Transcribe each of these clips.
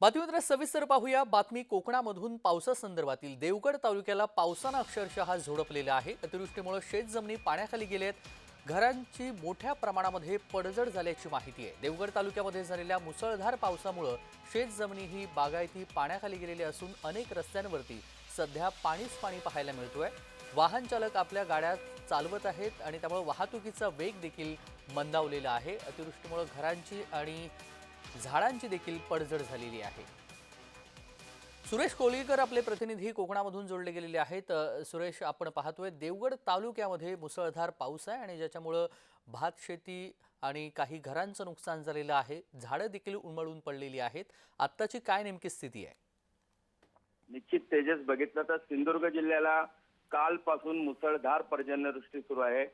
बातमीपत्र सविस्तर पाहूया. बातमी कोकणामधून पावसासंदर्भातील देवगड तालुक्याला पावसानं अक्षरशः झोडपलेला आहे. अतिवृष्टीमुळे शेतजमिनी पाण्याखाली गेलेत. घरांची मोठ्या प्रमाणामध्ये पडझड झाल्याची माहिती आहे. देवगड तालुक्यामध्ये झालेल्या मुसळधार पावसामुळं शेतजमिनी ही बागायती पाण्याखाली गेलेली असून अनेक रस्त्यांवरती सध्या पाणीच पाणी पाहायला मिळतोय. वाहन चालक आपल्या गाड्या चालवत आहेत आणि त्यामुळे वाहतुकीचा वेग देखील मंदावलेला आहे. अतिवृष्टीमुळे घरांची आणि झाडांची देखील पडझड झालेली आहे. सुरेश कोळीकर आपले प्रतिनिधी कोकणामधून जोडले गेलेले आहेत. सुरेश आपण पाहतोय देवगड तालुक्यामध्ये मुसळधार पाऊस आहे आणि ज्याच्यामुळं भात शेती आणि काही घरांचं नुकसान झालेलं आहे. झाडं देखील उमळून पडलेली आहेत. आत्ताची काय नेमकी स्थिती आहे? निश्चित तेजस बघितलं तर सिंधुदुर्ग जिल्ह्याला कालपासून मुसळधार पर्जन्यवृष्टी सुरू आहे.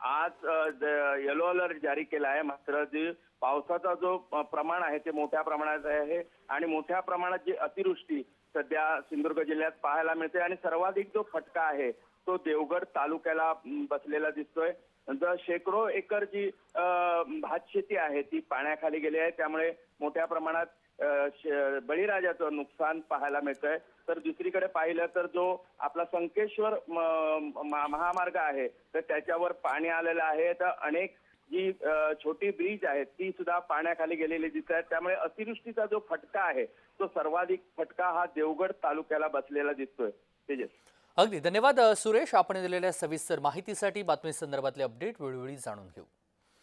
आज येलो अलर्ट जारी केला आहे. मात्र जे पावसाचा जो प्रमाण आहे ते मोठ्या प्रमाणात आहे आणि मोठ्या प्रमाणात जी अतिवृष्टी सध्या सिंधुदुर्ग जिल्ह्यात पाहायला मिळते आणि सर्वाधिक जो फटका आहे तो देवगड तालुक्याला बसलेला दिसतोय. जर शेकडो एकर जी भातशेती भात शेती आहे ती पाण्याखाली गेली आहे. त्यामुळे मोठ्या प्रमाणात बळीराजाचं नुकसान पाहायला मिळतंय. तर दुसरीकडे पाहिलं तर जो आपला संकेश्वर म- महामार्ग आहे तर त्याच्यावर पाणी आलेलं आहे. तर अनेक जी छोटी ब्रिज आहेत ती सुद्धा पाण्याखाली गेलेली दिसत आहेत. त्यामुळे अतिवृष्टीचा जो फटका आहे तो सर्वाधिक फटका हा देवगड तालुक्याला बसलेला दिसतोय. तेजस. अगदी. धन्यवाद सुरेश. आपण दिलेल्या सविस्तर माहितीसाठी बातमी संदर्भातले अपडेट वेळोवेळी जाणून घेऊ.